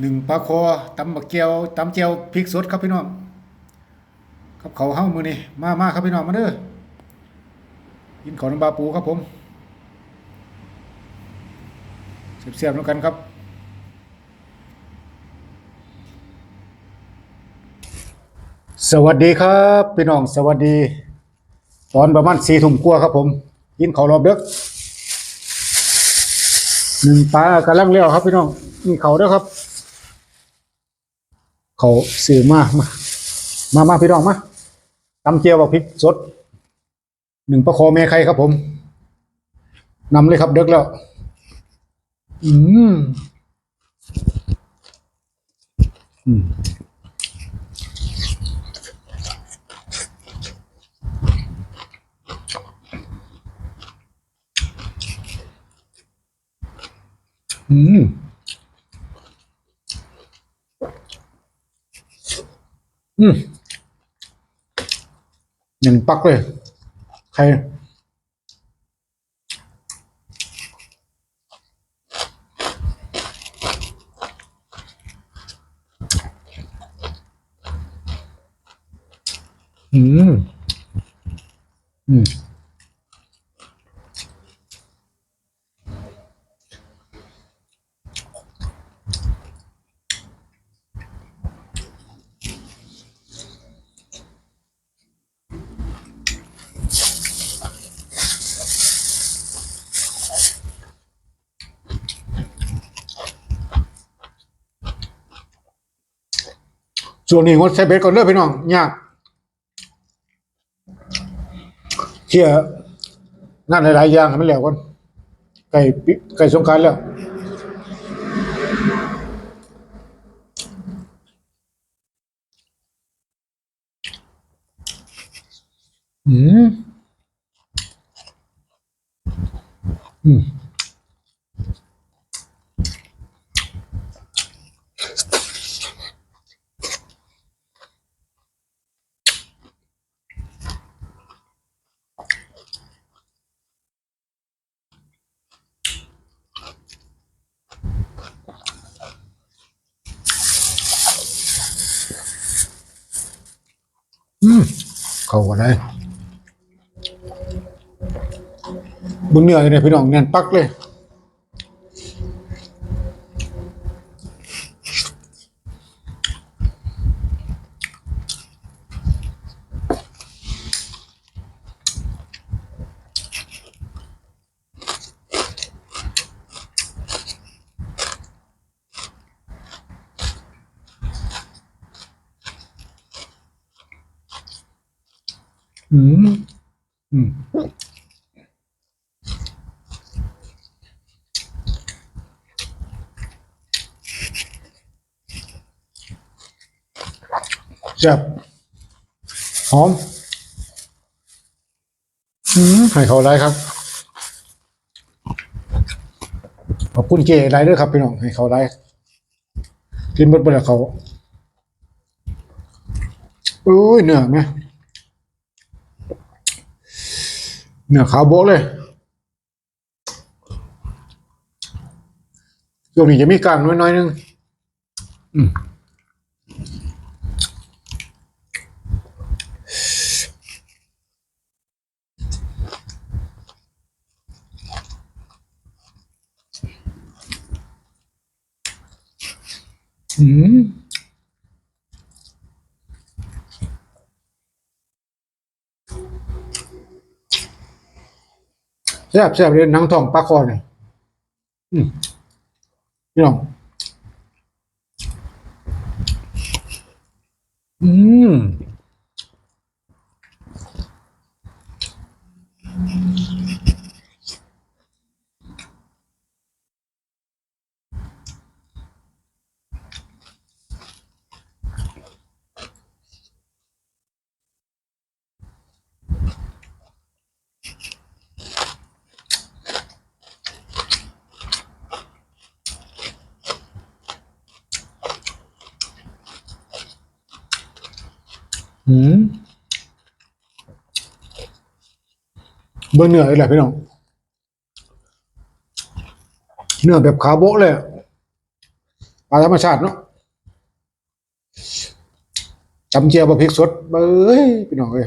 หนึ่งปลาคอตำบักเกียวตำเจียวพริกสดครับพี่น้องกับเขาเฮ้ามือนี่มามาครับพี่น้องมาเด้อกินของน้ำบาปูครับผมเสียบๆแล้วกันครับสวัสดีครับพี่น้องสวัสดี ตอนประมาณสี่ทุ่มกว่าครับผม กินข้าวรอบเด็กหนึ่งปลากำลังเลี้ยวครับพี่น้องนี่เขาเด้อครับ เขาสื่อมามามามาพี่น้องมาตำเจียวกับพริกสดหนึ่งประคอเมไข่ครับผมนำเลยครับเด็กแล้ว อืมอืมอืม อืมหนึ่งปักเลย ใคร อืม อืม ส่วนนี้งดใช้เบ็ดก่อนเด้อพี่น้องยากเชี่ยงานหลายๆอย่างให้มันแล้วก่อนไก่ปิไก่สงการแล้วอืมอืม อืมเข้ากันได้บุญเหนื่อยเลยพี่น้องแน่นปักเลย อืมอืมแซ่บหอมอืมให้เขาไรครับ ขอบคุณเก๋ไรเด้อครับพี่น้องให้เขาไรกินเบดเบดแล้วเขาอุ้ยเนื้อไหม เนื้อขาวโบ๊ะเลยช่วงนี้จะมีกลางน้อยๆนึงอืม แซ่บแซ่บเลยหนังทองปลาคอเนี่ยอืมพี่น้องอืม อืมเบอร์เหนื้อเลยแหละพี่น้องเนื้อแบบขาโบะเลยอะปลาธรรมชาติเนาะจำเจียวบะพริกสดเอ้ยพี่น้องเอ้ย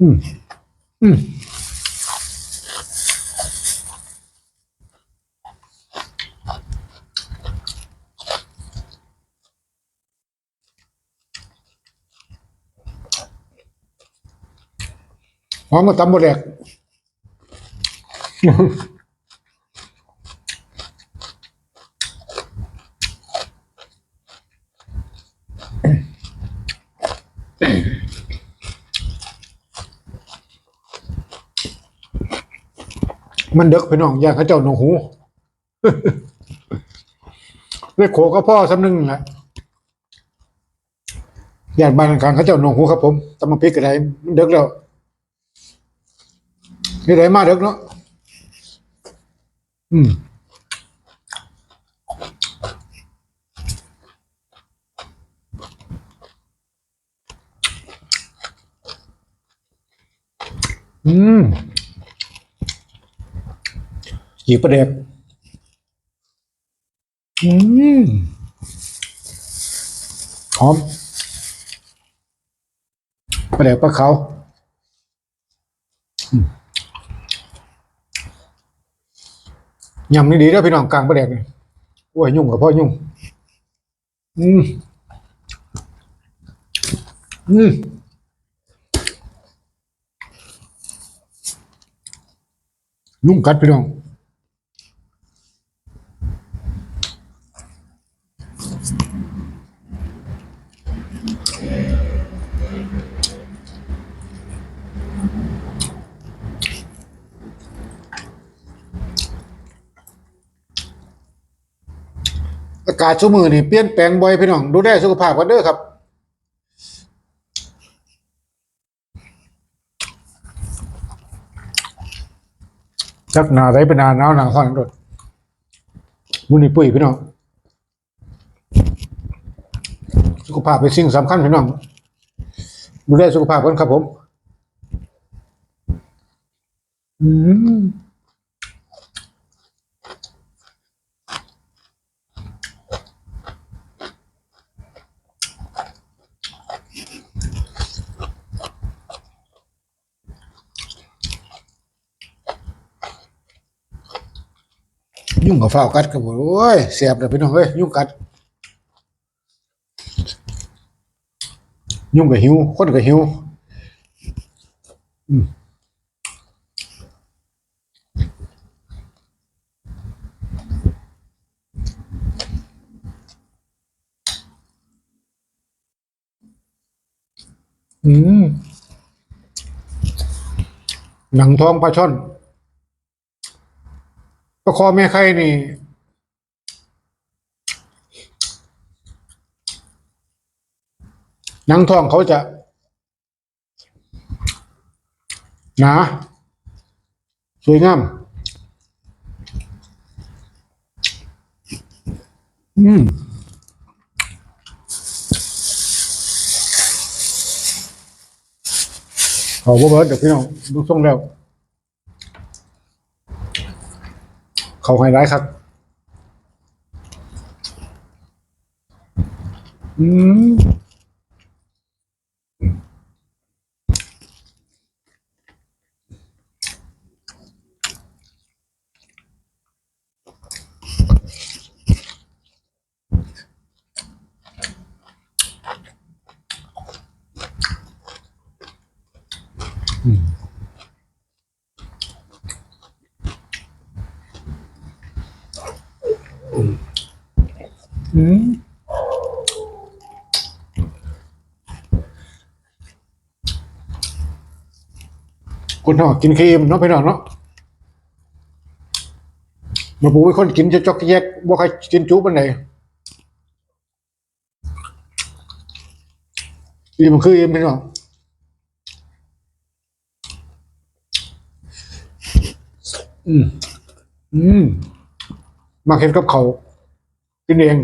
อืมอืม หอมมาตำบะแดกมันเด็กพี่น้องอย่างเขาเจ้าหนูหูเลขโขก็พ่อสำนึงแหละญาติบ้านข้างเขาเจ้าหนูหูครับผมตำมาพริกอะไรมันเด็กแล้ว นี่ไรมาเด็กเนาะอืมอืมจีบประเด็กอืมหอมประเด็กปลาเขาอื ยำนี่ดีแล้วพี่น้องกลางประเด็กเลยโอ้ยยุ่งกับพ่อยุ่ง อืม อืมยุ่งกัดพี่น้อง อากาศชั่วมือนี่เปลี่ยนแปลงบ่อยพี่น้อง ดูแลสุขภาพกันเด้อครับ จักหนาไรเป็นนาหนาวหนาห้อนรถมุนี่ปุ้ยพี่น้อง สุขภาพเป็นสิ่งสำคัญพี่น้อง ดูแลสุขภาพกันครับผม อืม ยุ่งกับฝ้ากัดครับผมโอ้ยเสียบเลยพี่น้องเอ้ยยุ่งกัด ยุ่งกับหิวคนกับหิวอืมหนังทองปลาช่อน ประคอแม่ไข่นี่ หนังทองเขาจะ หนา สวยงาม อืมเขาบ่เบิดเดี๋ยวพี่น้องดูทรงแล้ว เขาไฮไลท์ครับ อืม อืม คนหอกกินครีมเนาะพี่น้องเนาะมาปูเป็นคนกินจะจอกแยกบ่ใครกินจุปันไหนอีมันคืออีพี่น้องอืมอืมมาเห็นกับเขากินเอง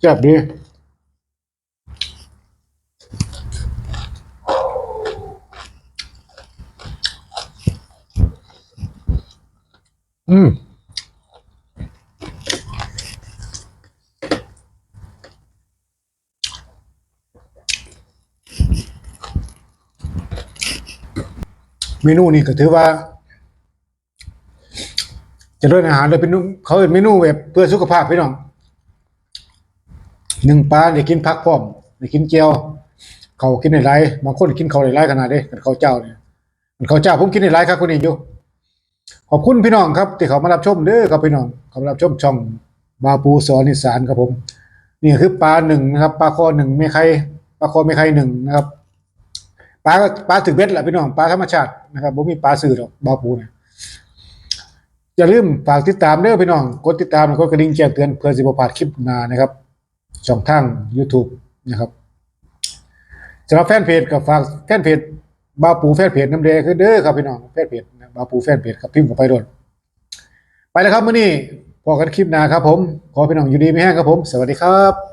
แซ่บดีืมเมนูนี่ก็ถือว่า จะเริ่มอาหารเลยเป็นเขาเป็นเมนูแบบเพื่อสุขภาพพี่น้องหนึ่งปลาเนี่ยกินผักพร้อนี่ยกินเจียว เขากินในไรบางคนกินเขาในไรขนาดเด้กันเขาเจ้าเนี่ยมันเขาเจ้าผมกินในไรครับคนนี้อยู่ ขอบคุณพี่น้องครับที่เขามารับชมเด้อครับพี่น้องเขามารับชมช่องบาปูสอนอีสานครับผม นี่คือปลาหนึ่งนะครับปลาคอหนึ่งไม่ไข่ปลาคอไม่ไข่หนึ่งนะครับปลาปลาถึงเบ็ดแหละพี่น้องปลาธรรมชาตินะครับผมมีปลาสื่อหรอกบาปูเนี่ยอย่าลืมฝากติดตามเด้อพี่น้องกดติดตามแล้วกดกระดิ่งแจ้งเตือนเพื่อสิบพลาดคลิปหน้านะครับช่องทาง YouTube นะครับสำหรับแฟนเพจกับฝากแฟนเพจบาปูแฟนเพจน้ำเดคือเด้อครับพี่น้องแฟนเพจ บาปูแฟนเพจครับพิมพ์กับไปรดนไปแล้วครับมื่อนี้พอกันคลิปหน้าครับผม ขอพี่น้องอยู่ดีไม่แห้งครับผม สวัสดีครับ